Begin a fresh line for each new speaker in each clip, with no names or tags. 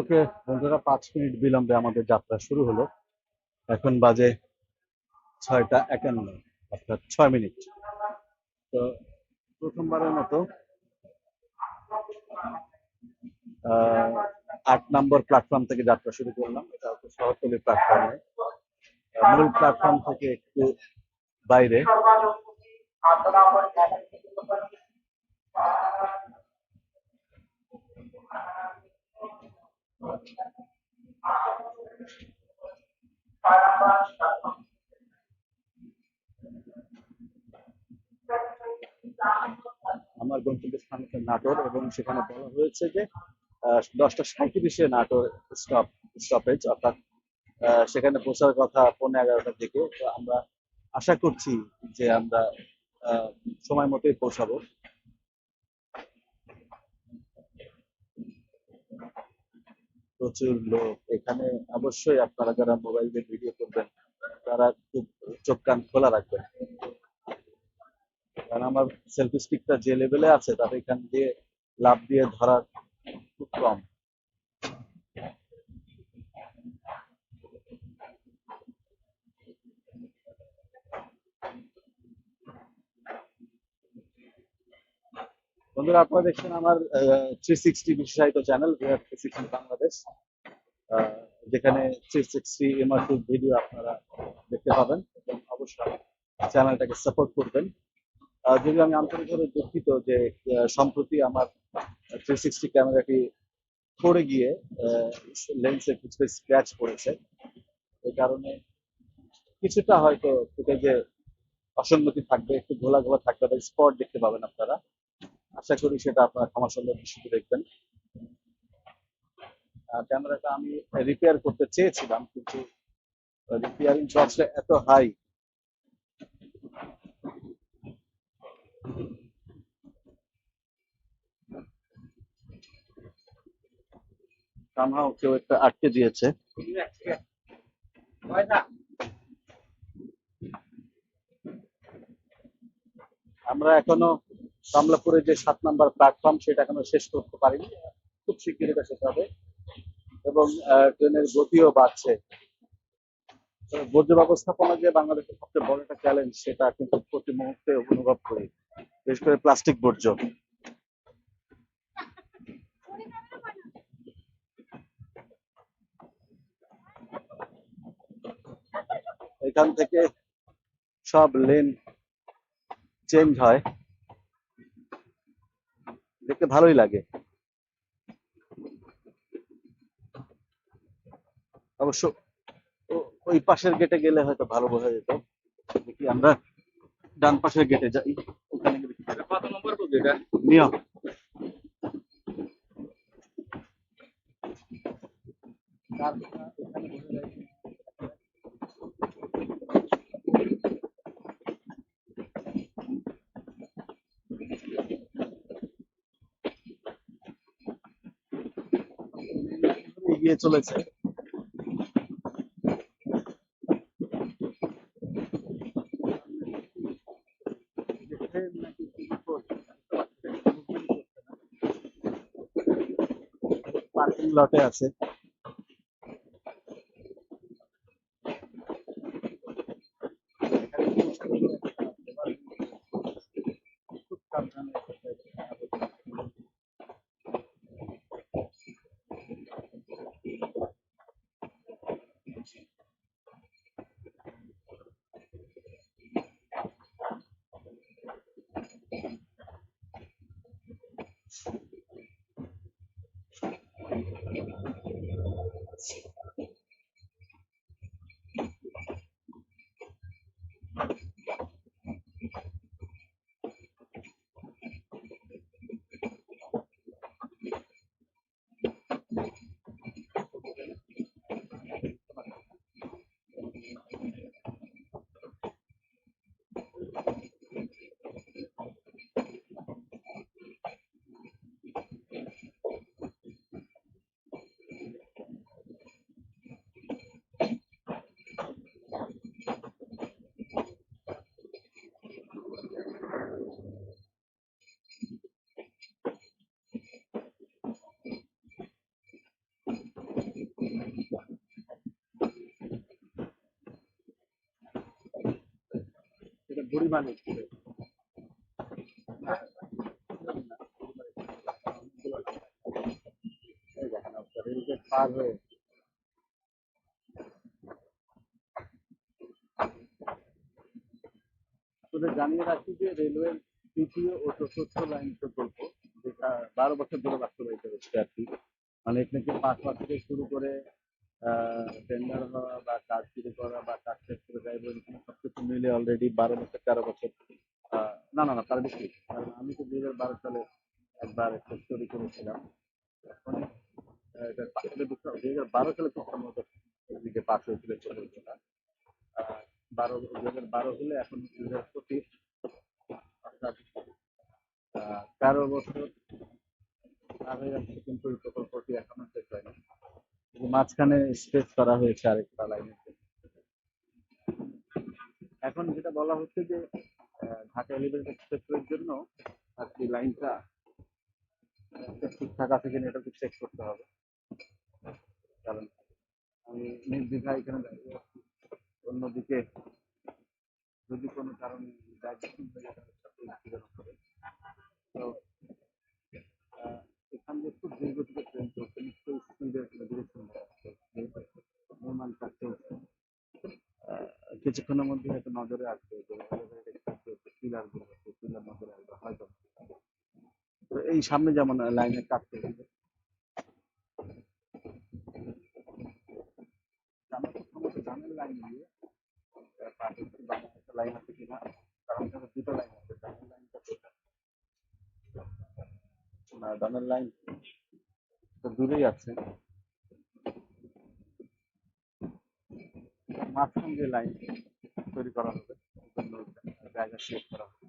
ওকে, বন্ধুরা, পাঁচ মিনিট বিলম্বে আমাদের যাত্রা শুরু হলো। এখন বাজে ছয়টা একান্ন, অর্থাৎ ছয় মিনিট। তো প্রথমবারের মতো আট নম্বর প্ল্যাটফর্ম থেকে যাত্রা শুরু করলাম। এটা হচ্ছে শহরতলির প্ল্যাটফর্মে মূল প্ল্যাটফর্ম থেকে একটু বাইরে। আমার গন্তব্যস্থান হচ্ছে নাটোর এবং সেখানে বলা হয়েছে যে দশটা সাঁত্রিশে নাটোর স্টপ স্টপেজ অর্থাৎ সেখানে পৌঁছার কথা পৌনে এগারোটার দিকে। তো আমরা আশা করছি যে আমরা সময় মতোই পৌঁছাবো। প্রচুর লোক। এখানে অবশ্যই আপনারা যারা মোবাইল দিয়ে ভিডিও করবেন, তারা খুব চোখ কান খোলা রাখবেন। কারণ আমার সেলফি স্টিকটা যে লেভেলে আছে তাতে এখান দিয়ে লাভ দিয়ে ধরার খুব কম। বন্ধুরা, আপনারা দেখছেন আমার থ্রি সিক্সটি বিশেষায়িত চ্যানেল থ্রি সিক্সটি বাংলাদেশ যেখানে থ্রি সিক্সটি ইমার্সিভ ভিডিও আপনারা দেখতে পাবেন এবং অবশ্যই চ্যানেলটাকে সাপোর্ট করবেন। যদিও আমি আন্তরিকভাবে দুঃখিত যে সম্প্রতি আমার থ্রি সিক্সটি ক্যামেরাটি পড়ে গিয়ে লেন্সে কিছু স্ক্র্যাচ পড়েছে, এই কারণে কিছুটা হয়তো ফুটেজে অসঙ্গতি থাকবে, একটু ঘোলা ঘোলা থাকবে স্পট দেখতে পাবেন আপনারা। আশা করি সেটা আপনারা ক্ষমা সুন্দর দৃষ্টিতে দেখবেন। ক্যামেরাটা আমি রিপেয়ার করতে চেয়েছিলাম, কিন্তু রিপেয়ারিং কস্টটা এত হাই কেউ একটা আটকে দিয়েছে। আমরা এখনও কমলাপুরে যে সাত নাম্বার প্ল্যাটফর্ম সেটা এখনও শেষ করতে পারিনি। খুব শিগগিরই এটা শেষ হবে। এবং ট্রেনের গতিও বাড়ছে। বর্জ্য ব্যবস্থাপনা যে বাংলাদেশের সবচেয়ে বড় একটা চ্যালেঞ্জ সেটা কিন্তু প্রতি মুহূর্তে অনুভব করি। বিশেষ করে প্লাস্টিক বর্জ্য। এখান থেকে সব লেন চেঞ্জ হয়। দেখতে ভালোই লাগে। অবশ্য ওই পাশের গেটে গেলে হয়তো ভালো বোঝা যেত। দেখি আমরা ডান পাশের গেটে যাই। ওখানে
কত নম্বর
নিও। এগিয়ে চলেছে। পার্কিং লটে আছে। আসলে জানিয়ে রাখি যে রেলওয়ের তৃতীয় ও চতুর্থ লাইন প্রকল্প, যেটা বারো বছর ধরে বাস্তবায়িত হচ্ছে আর কি মানে এখানে পাঁচ মাস থেকে শুরু করে টেন্ডার হওয়া বা কাজ শুরু করা বা কাজ শেষ করে দেয় এরকম সবকিছু মিলে অলরেডি বারো বছর তেরো বছর। না না না তার বেশি কারণ আমি তো দুই হাজার বারো সালে একবার একটা স্টোরি করেছিলাম। দুই হাজার বারো সালে খুব সম্ভবত এদিকে পাস হয়েছিল আহ, বারো দুই হাজার বারো হলে এখন দুই হাজার পঁচিশ। অর্থাৎ তেরো বছর পার হয়ে যাচ্ছে কিন্তু এই প্রকল্পটি এখনও শেষ হয়নি। মাঝখানে স্পেস করা হয়েছে আরেকটা লাইনের এখন যেটা বলা হচ্ছে যে ঢাকা এলিভেটেড এক্সপ্রেসওয়ের জন্য আর কি লাইনটা ঠিকঠাক আছে কিনা এটা চেক করতে হবে কারণ আমি নির্দ্বিধায় এখানে দাঁড়িয়ে অন্যদিকে যদি কোনো কারণে। তো এখান দিয়ে খুব দ্রুতগতিতে ট্রেন চলছে নিশ্চয়ই স্পিডের ডিরেকশন নির্মাণ কাজ চলছে আহ, কিছুক্ষণের মধ্যে হয়তো নজরে আসবে যে পিলার নজরে আসবে, হয়তো। তো এই সামনে যেমন লাইনের চলছে আমরা লাইন দিয়ে লাইন আছে কিনা? কারণ দুটো লাইন আছে লাইনটা লাইন তো দূরেই আছে। মাঝখান যে লাইন তৈরি করা হবে। জায়গা শেষ করা হবে।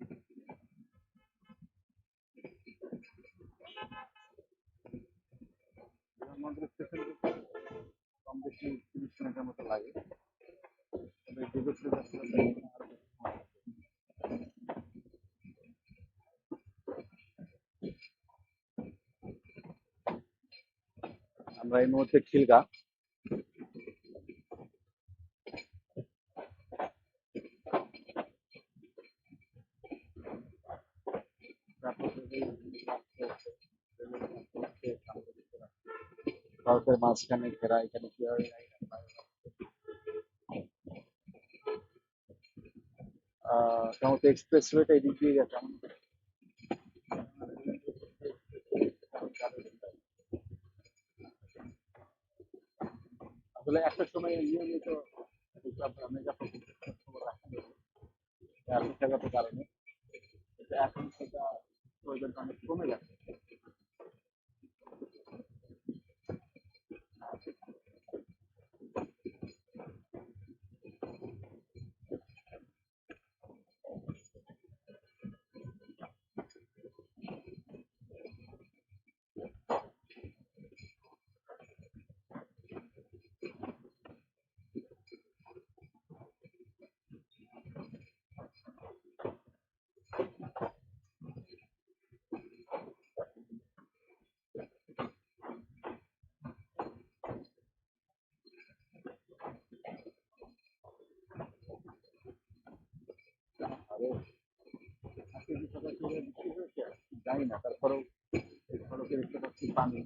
কম বেশি তিরিশ মিনিটের মতো লাগে। আমরা এই মুহূর্তে খিলগা তারপর এই রাস্তা আছে, রেলের রাস্তা আছে, সামনে দিকে রাস্তা। ভারতের মাঝখানে ঘেরা এখানে কীভাবে লাইন সমস্ত এক্সপ্রেস ওয়েটা এদিক দিয়ে গেছে এমন আসলে একটা সময় নিয়মিত এইসব মেগা প্রকল্পের খবর রাখা যেত। আর্থিকগত কারণে কিন্তু এখন সেটা প্রয়োজনটা অনেক কমে গেছে জানি না, তারপরেও সড়কে দেখতে পাচ্ছি পানি।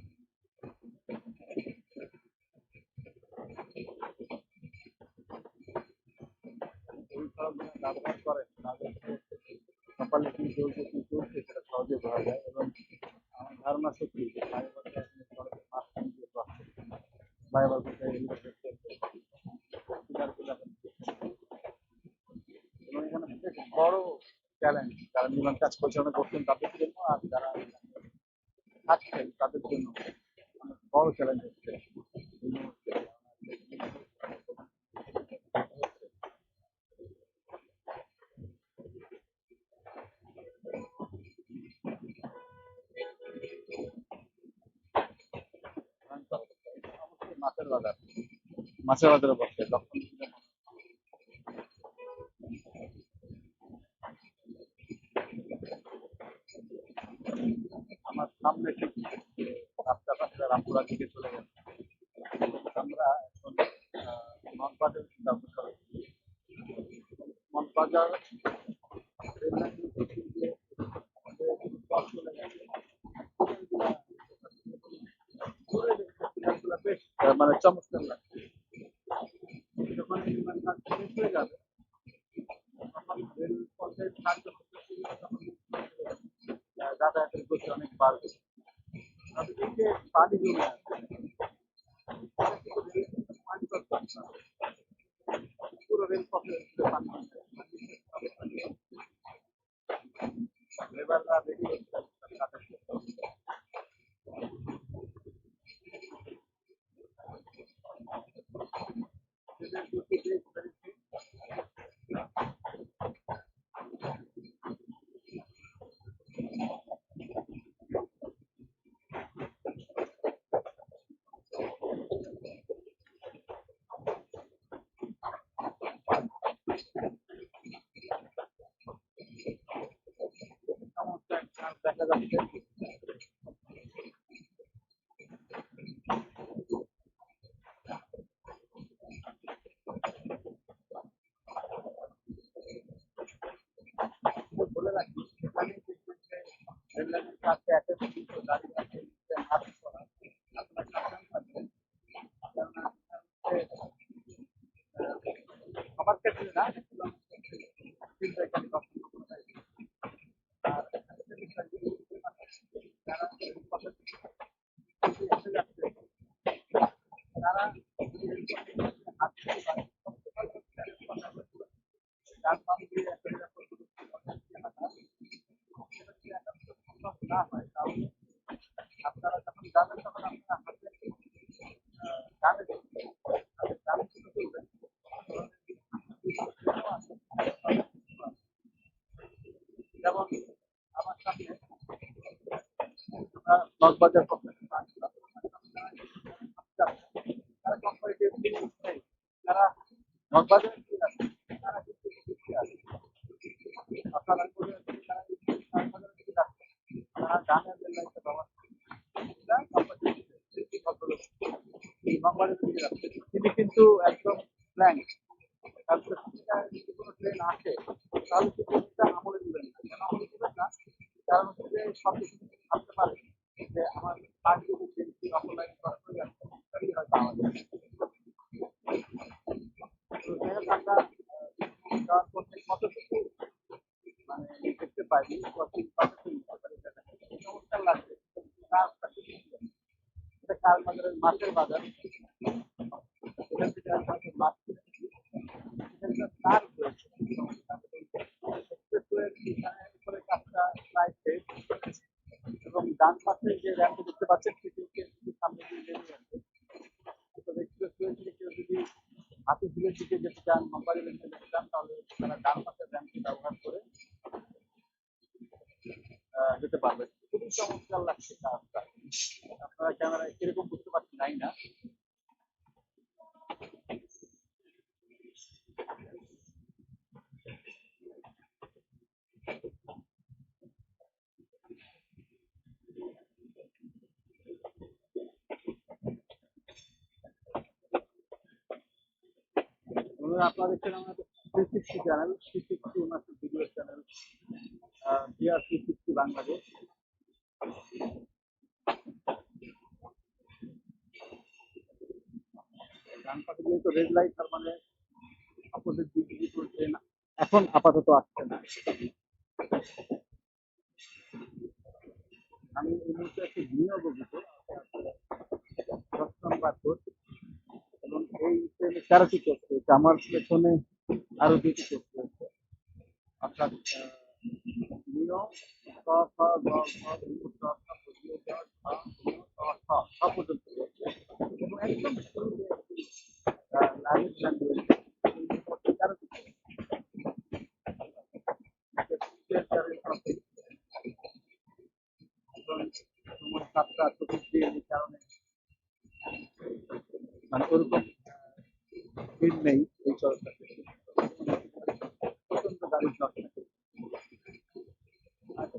সেটা সহজে যায়। এবং আমার ধারণা যে এবং এখানে বড় চ্যালেঞ্জ যারা নির্মাণ কাজ পরিচালনা করছেন তাদের জন্য আর যারা থাকছেন তাদের জন্য বড় চ্যালেঞ্জ হচ্ছে। মাছের বাজার। মাছের বাজারে বসে তখন রামপুরা দিকে চলে গেছে। আমরা এখন মনপাজার যাব মনপাজার মানে চমৎকার লাগছে। যাতায়াতের গতি অনেক বাড়বে। তবে এই যে পানি জমে আছে এটা কিন্তু রেলপথের পানি করতে পারছে না। পুরো রেলপথে পানি জমে আছে। লেবাররা বেরিয়ে এসে কাজ করতে চমৎকার কাজ দেখা যাচ্ছে বলে রাখি এখানে কিন্তু যে রেললাইনের কাছে একটা কিছু দাঁড়িয়ে আছে যে হাত করা আপনারা সাবধান থাকবেন কেননা এখানে হচ্ছে, আহ, সবার ক্ষেত্রে না কিন্তু এখানে কখনো কোনো দায়িত্ব নেই। আর এখানে যে বিষয়গুলো যারা রেলপথের দিকে এসে যাচ্ছে তারা যদি রেলপথে হাত দিতে পারে তার নাম দিয়ে একটা রেলপথ না হয় তাহলে আপনারা যখন যাবেন তখন আপনারা হাতে আহ, ডানে দেখবেন। হাতে ডানে দিকে চলবেন যেমন আমার সামনে মগবাজার পক্ষে তারা কোম্পানিটিভ তারা মগবাজার তারা কিন্তু পিছিয়ে আছে আপনারা করে তারা মগবাজারের দিকে যাচ্ছে তারা ডানের রেল লাইনটা ব্যবহার করে এটা কোম্পানিটিভ ভদ্রলোক এই মগবাজারের দিকে যাচ্ছে তিনি কিন্তু একদম তারপরে যদি কোনো ট্রেন আসে, তাহলে কিন্তু আমলে দিবেন না। কেন আমলে দিবেন না? কারণ হচ্ছে সব কিছু ভাবতে পারে যে আমার পার্টি যদি ট্রেনটি অপলাইন করা হয়ে যাচ্ছে তাহলে হয়তো আমাদের তো যাই হোক আমরা আহ, যাওয়ার পর থেকে কতটুকু মানে দেখতে পাই কতটুকু কতটুকু নিতে পারি সেটা চমৎকার লাগছে কাজটা খুব সুন্দর। এটা কাল বাজারের মাছের বাজার। তার রয়েছে এক্সপ্রেসওয়ের এখানে উপরে কাজটা প্রায় শেষ এবং ডান পাশে যে র্যাম্পটি দেখতে পাচ্ছেন সেটি হচ্ছে একটু সামনে দিয়ে বেরিয়ে আছে তবে এক্সপ্রেসওয়ে থেকে কেউ যদি হাতি ঝিলের দিকে যেতে চান মোবাইল লেনতে যেতে চান তাহলে তারা ডান পাশের র্যাম্পটি ব্যবহার করে আহ, যেতে পারবেন খুবই চমৎকার লাগছে কাজটা আপনারা ক্যামেরায় কীরকম বুঝতে পারছেন জানি না আমাদের চ্যানেল ভিডিও চ্যানেল বাংলাদেশ ডান তার মানে এখন আপাতত আসছে না। আমি এই মুহূর্তে একটি নিয়োগ অভিযোগ এবং এই ট্রেনে তেরোটি কোচ আমার পেছনে আরও দুটি কোচ রয়েছে। অর্থাৎ কারণে। মানে ওরকম নেই। এই চরকাতে প্রচণ্ড গাড়ি ব্লক থাকে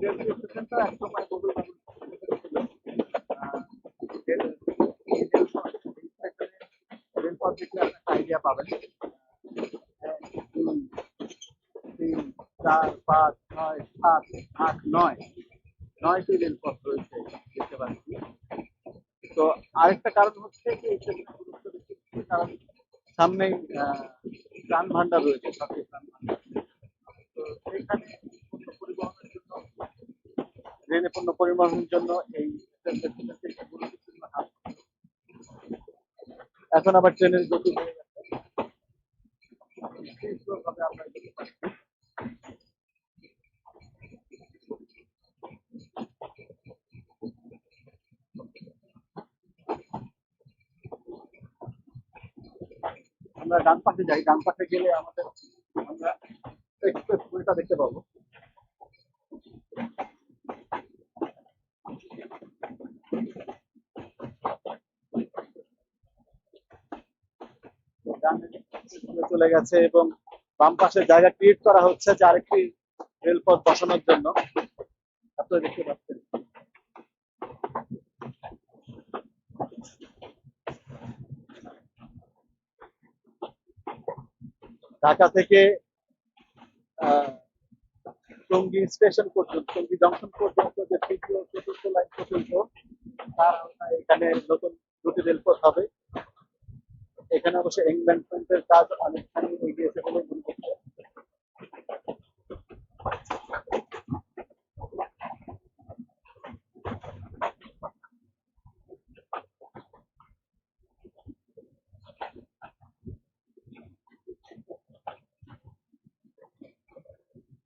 রেলওয়ে স্টেশনটা এক সময় রেলপথ দেখলে আইডিয়া পাবেন তিন চার পাঁচ ছয় সাত আট নয় নয়টি রেলপথ রয়েছে দেখতে পাচ্ছি তো আরেকটা কারণ হচ্ছে যে এই কারণ সামনেই আহ, প্রাণ ভান্ডার রয়েছে সরকারি পণ্য পরিবহনের জন্য পণ্য পরিবহনের জন্য এই এখন আবার ট্রেনের গতি বেড়ে গেছে তীব্রভাবে আমরা এগোতে পারছি। আমরা ডান পাশে যাই, ডান পাশে গেলে আমাদের আমরা এক্সপ্রেস ওয়েটা দেখতে পাবো। চলে গেছে এবং বাম পাশে জায়গা ক্রিয়েট করা হচ্ছে যে আরেকটি রেলপথ বসানোর জন্য। আপনারা দেখতে পাচ্ছেন। ঢাকা থেকে টঙ্গী স্টেশন পর্যন্ত, টঙ্গী জংশন পর্যন্ত যে তৃতীয়, চতুর্থ লাইন পর্যন্ত, তার এখানে নতুন দুটি রেলপথ হবে। এখানে অবশ্য এনভেন্টমেন্টের কাজ অনেকখানি এগিয়েছে বলে মনে হচ্ছে বন্ধুরা, আপনারা আমাদের সাথে যুক্ত ভিডিওটি